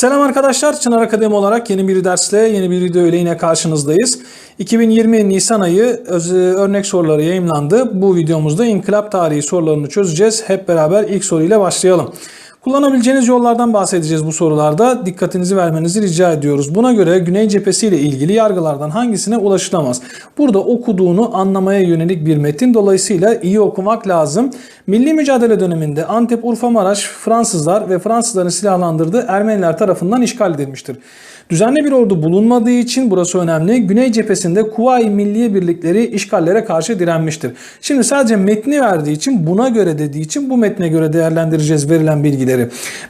Selam arkadaşlar. Çınar Akademi olarak yeni bir dersle, yeni bir video ile yine karşınızdayız. 2020 Nisan ayı öz- örnek soruları yayımlandı. Bu videomuzda inkılap tarihi sorularını çözeceğiz. Hep beraber ilk soruyla başlayalım. Kullanabileceğiniz yollardan bahsedeceğiz bu sorularda. Dikkatinizi vermenizi rica ediyoruz. Buna göre Güney cephesi ile ilgili yargılardan hangisine ulaşılamaz? Burada okuduğunu anlamaya yönelik bir metin. Dolayısıyla iyi okumak lazım. Milli mücadele döneminde Antep, Urfa, Maraş Fransızlar ve Fransızların silahlandırdığı Ermeniler tarafından işgal edilmiştir. Düzenli bir ordu bulunmadığı için burası önemli. Güney cephesinde Kuvayi Milliye Birlikleri işgallere karşı direnmiştir. Şimdi sadece metni verdiği için buna göre dediği için bu metne göre değerlendireceğiz verilen bilgileri.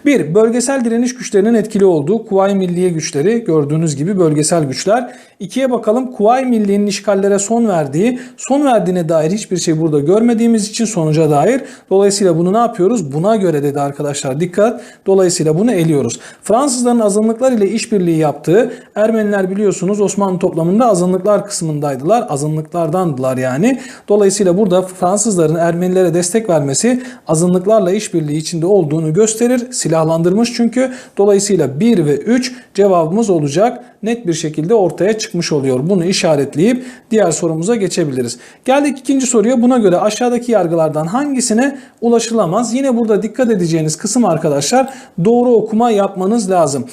1. Bölgesel direniş güçlerinin etkili olduğu Kuvayi Milliye güçleri gördüğünüz gibi bölgesel güçler. 2'ye bakalım Kuvayi Milliye'nin işgallere son verdiği, son verdiğine dair hiçbir şey burada görmediğimiz için sonuca dair. Dolayısıyla bunu ne yapıyoruz? Buna göre dedi arkadaşlar dikkat. Dolayısıyla bunu eliyoruz. Fransızların azınlıklar ile işbirliği yaptığı Ermeniler biliyorsunuz Osmanlı toplamında azınlıklar kısmındaydılar. Azınlıklardandılar yani. Dolayısıyla burada Fransızların Ermenilere destek vermesi azınlıklarla işbirliği içinde olduğunu gösterir. Silahlandırmış çünkü. Dolayısıyla 1 ve 3 cevabımız olacak. Net bir şekilde ortaya çıkmış oluyor. Bunu işaretleyip diğer sorumuza geçebiliriz. Geldik ikinci soruya. Buna göre aşağıdaki yargılardan hangisine ulaşılamaz? Yine burada dikkat edeceğiniz kısım arkadaşlar doğru okuma yapmanız lazım.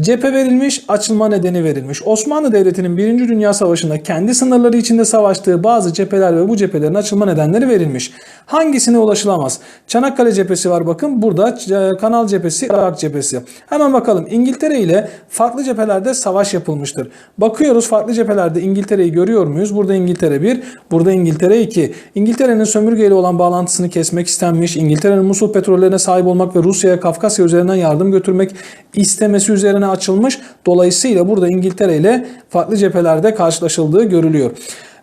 Cephe verilmiş, açılma nedeni verilmiş. Osmanlı Devleti'nin 1. Dünya Savaşı'nda kendi sınırları içinde savaştığı bazı cepheler ve bu cephelerin açılma nedenleri verilmiş. Hangisine ulaşılamaz? Çanakkale cephesi var bakın. Burada e, Kanal cephesi, Irak cephesi. Hemen bakalım. İngiltere ile farklı cephelerde savaş yapılmıştır. Bakıyoruz farklı cephelerde İngiltere'yi görüyor muyuz? Burada İngiltere 1, burada İngiltere 2. İngiltere'nin sömürgeyle olan bağlantısını kesmek istenmiş. İngiltere'nin Musul petrollerine sahip olmak ve Rusya'ya Kafkasya üzerinden yardım götürmek istemesi üzerine açılmış. Dolayısıyla burada İngiltere ile farklı cephelerde karşılaşıldığı görülüyor.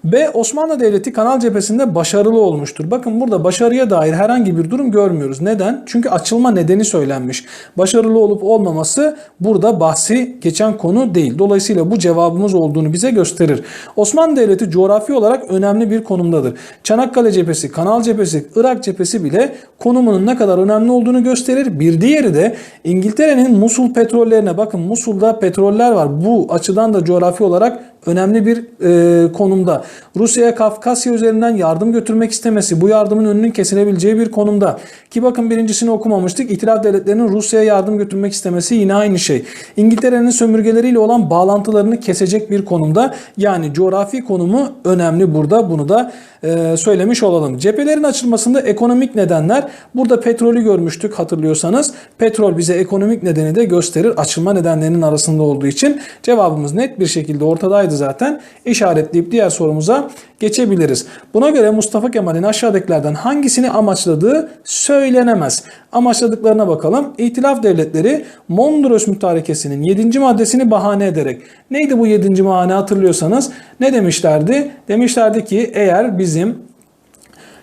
B. Osmanlı Devleti Kanal cephesinde başarılı olmuştur. Bakın burada başarıya dair herhangi bir durum görmüyoruz. Neden? Çünkü açılma nedeni söylenmiş. Başarılı olup olmaması burada bahsi geçen konu değil. Dolayısıyla bu cevabımız olduğunu bize gösterir. Osmanlı Devleti coğrafi olarak önemli bir konumdadır. Çanakkale cephesi, Kanal cephesi, Irak cephesi bile konumunun ne kadar önemli olduğunu gösterir. Bir diğeri de İngiltere'nin Musul petrollerine bakın Musul'da petroller var. Bu açıdan da coğrafi olarak önemli bir e, konumda. Rusya'ya Kafkasya üzerinden yardım götürmek istemesi bu yardımın önünün kesilebileceği bir konumda. Ki bakın birincisini okumamıştık. İtilaf devletlerinin Rusya'ya yardım götürmek istemesi yine aynı şey. İngiltere'nin sömürgeleriyle olan bağlantılarını kesecek bir konumda. Yani coğrafi konumu önemli burada. Bunu da e, söylemiş olalım. Cephelerin açılmasında ekonomik nedenler. Burada petrolü görmüştük hatırlıyorsanız. Petrol bize ekonomik nedeni de gösterir. Açılma nedenlerinin arasında olduğu için cevabımız net bir şekilde ortadaydı zaten. İşaretleyip diğer sorumuza geçebiliriz. Buna göre Mustafa Kemal'in aşağıdakilerden hangisini amaçladığı söylenemez. Amaçladıklarına bakalım. İtilaf devletleri Mondros Mütarekesi'nin 7. maddesini bahane ederek. Neydi bu 7. bahane hatırlıyorsanız? Ne demişlerdi? Demişlerdi ki eğer bizim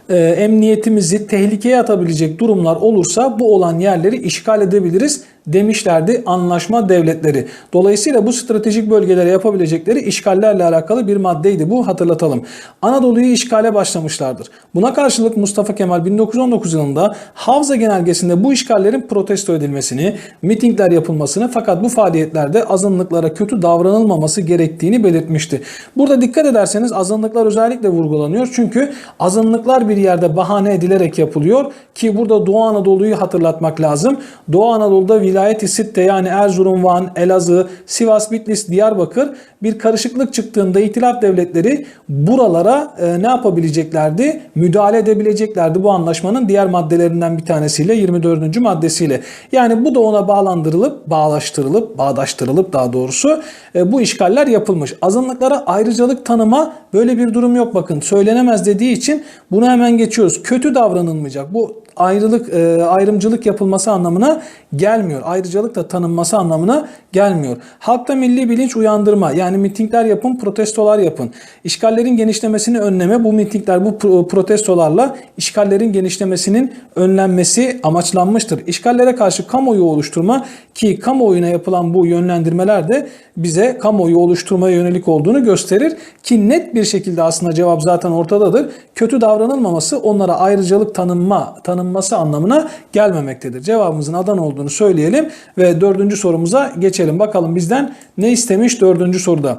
e, emniyetimizi tehlikeye atabilecek durumlar olursa bu olan yerleri işgal edebiliriz demişlerdi anlaşma devletleri. Dolayısıyla bu stratejik bölgelere yapabilecekleri işgallerle alakalı bir maddeydi bu hatırlatalım. Anadolu'yu işgale başlamışlardır. Buna karşılık Mustafa Kemal 1919 yılında Havza genelgesinde bu işgallerin protesto edilmesini, mitingler yapılmasını fakat bu faaliyetlerde azınlıklara kötü davranılmaması gerektiğini belirtmişti. Burada dikkat ederseniz azınlıklar özellikle vurgulanıyor. Çünkü azınlıklar bir yerde bahane edilerek yapılıyor ki burada Doğu Anadolu'yu hatırlatmak lazım. Doğu Anadolu'da vilayet-i Sitte yani Erzurum, Van, Elazığ, Sivas, Bitlis, Diyarbakır bir karışıklık çıktığında itilaf devletleri buralara e, ne yapabileceklerdi? Müdahale edebileceklerdi bu anlaşmanın diğer maddelerinden bir tanesiyle 24. maddesiyle. Yani bu da ona bağlandırılıp, bağlaştırılıp, bağdaştırılıp daha doğrusu e, bu işgaller yapılmış. Azınlıklara ayrıcalık tanıma böyle bir durum yok bakın. Söylenemez dediği için bunu hemen geçiyoruz. Kötü davranılmayacak. Bu ayrılık e, ayrımcılık yapılması anlamına gelmiyor. Ayrıcalık da tanınması anlamına gelmiyor. Halkta milli bilinç uyandırma yani mitingler yapın, protestolar yapın. İşgallerin genişlemesini önleme bu mitingler bu pro- protestolarla işgallerin genişlemesinin önlenmesi amaçlanmıştır. İşgallere karşı kamuoyu oluşturma ki kamuoyuna yapılan bu yönlendirmeler de bize kamuoyu oluşturmaya yönelik olduğunu gösterir ki net bir şekilde aslında cevap zaten ortadadır. Kötü davranılmaması onlara ayrıcalık tanınma tanınma tanınması anlamına gelmemektedir. Cevabımızın Adana olduğunu söyleyelim ve dördüncü sorumuza geçelim. Bakalım bizden ne istemiş dördüncü soruda.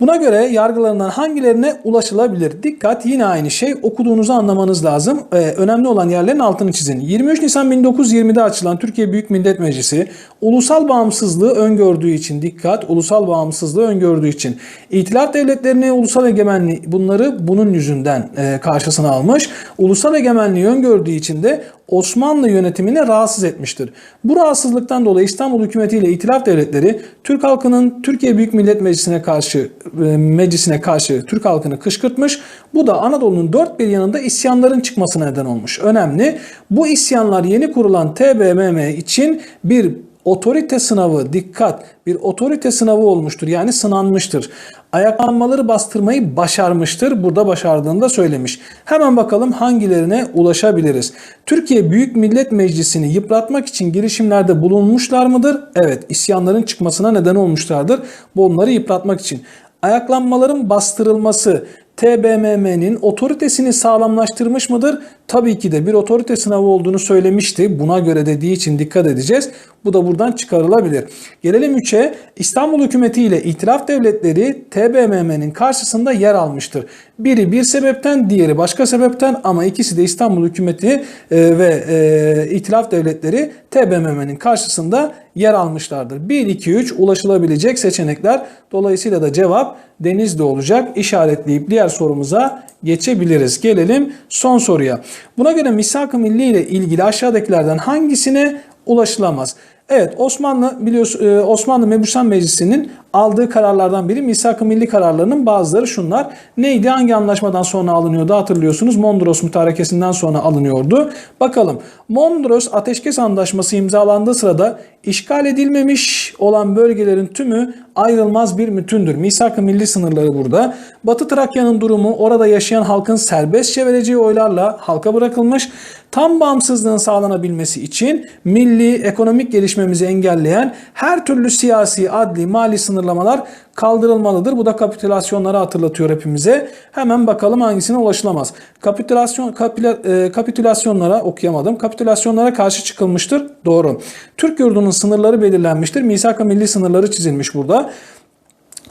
Buna göre yargılarından hangilerine ulaşılabilir? Dikkat yine aynı şey okuduğunuzu anlamanız lazım. Ee, önemli olan yerlerin altını çizin. 23 Nisan 1920'de açılan Türkiye Büyük Millet Meclisi ulusal bağımsızlığı öngördüğü için dikkat ulusal bağımsızlığı öngördüğü için İtilaf devletlerini ulusal egemenliği bunları bunun yüzünden e, karşısına almış. Ulusal egemenliği öngördüğü için de Osmanlı yönetimini rahatsız etmiştir. Bu rahatsızlıktan dolayı İstanbul hükümeti ile İtilaf devletleri Türk halkının Türkiye Büyük Millet Meclisi'ne karşı e, meclisine karşı Türk halkını kışkırtmış. Bu da Anadolu'nun dört bir yanında isyanların çıkmasına neden olmuş. Önemli. Bu isyanlar yeni kurulan TBMM için bir otorite sınavı dikkat bir otorite sınavı olmuştur. Yani sınanmıştır. Ayaklanmaları bastırmayı başarmıştır. Burada başardığını da söylemiş. Hemen bakalım hangilerine ulaşabiliriz. Türkiye Büyük Millet Meclisi'ni yıpratmak için girişimlerde bulunmuşlar mıdır? Evet, isyanların çıkmasına neden olmuşlardır. Bu onları yıpratmak için. Ayaklanmaların bastırılması TBMM'nin otoritesini sağlamlaştırmış mıdır? Tabii ki de bir otorite sınavı olduğunu söylemişti. Buna göre dediği için dikkat edeceğiz. Bu da buradan çıkarılabilir. Gelelim 3'e. İstanbul hükümeti ile itilaf devletleri TBMM'nin karşısında yer almıştır. Biri bir sebepten, diğeri başka sebepten ama ikisi de İstanbul hükümeti e, ve e, itilaf devletleri TBMM'nin karşısında yer almışlardır. 1, 2, 3 ulaşılabilecek seçenekler. Dolayısıyla da cevap Denizli olacak. İşaretleyip diğer sorumuza geçebiliriz. Gelelim son soruya. Buna göre misak-ı milli ile ilgili aşağıdakilerden hangisine ulaşılamaz? Evet Osmanlı biliyorsun e, Osmanlı Mebusan Meclisi'nin aldığı kararlardan biri misak-ı milli kararlarının bazıları şunlar. Neydi? Hangi anlaşmadan sonra alınıyordu hatırlıyorsunuz. Mondros Mütarekesi'nden sonra alınıyordu. Bakalım. Mondros Ateşkes Antlaşması imzalandığı sırada işgal edilmemiş olan bölgelerin tümü ayrılmaz bir bütündür. Misak-ı milli sınırları burada. Batı Trakya'nın durumu orada yaşayan halkın serbestçe vereceği oylarla halka bırakılmış. Tam bağımsızlığın sağlanabilmesi için milli ekonomik gelişmemizi engelleyen her türlü siyasi, adli, mali sınırlamalar kaldırılmalıdır. Bu da kapitülasyonları hatırlatıyor hepimize. Hemen bakalım hangisine ulaşılamaz. Kapitülasyon kapila, e, kapitülasyonlara okuyamadım. Kapitülasyonlara karşı çıkılmıştır. Doğru. Türk yurdunun sınırları belirlenmiştir. Misak-ı milli sınırları çizilmiş burada.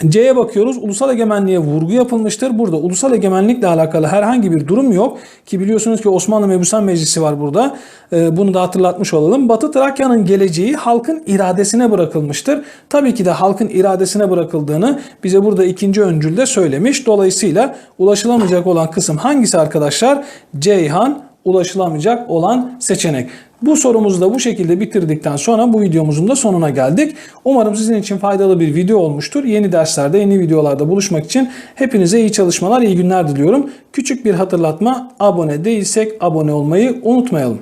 C'ye bakıyoruz. Ulusal egemenliğe vurgu yapılmıştır. Burada ulusal egemenlikle alakalı herhangi bir durum yok. Ki biliyorsunuz ki Osmanlı Mebusan Meclisi var burada. Ee, bunu da hatırlatmış olalım. Batı Trakya'nın geleceği halkın iradesine bırakılmıştır. Tabii ki de halkın iradesine bırakıldığını bize burada ikinci öncülde söylemiş. Dolayısıyla ulaşılamayacak olan kısım hangisi arkadaşlar? Ceyhan ulaşılamayacak olan seçenek. Bu sorumuzu da bu şekilde bitirdikten sonra bu videomuzun da sonuna geldik. Umarım sizin için faydalı bir video olmuştur. Yeni derslerde, yeni videolarda buluşmak için hepinize iyi çalışmalar, iyi günler diliyorum. Küçük bir hatırlatma, abone değilsek abone olmayı unutmayalım.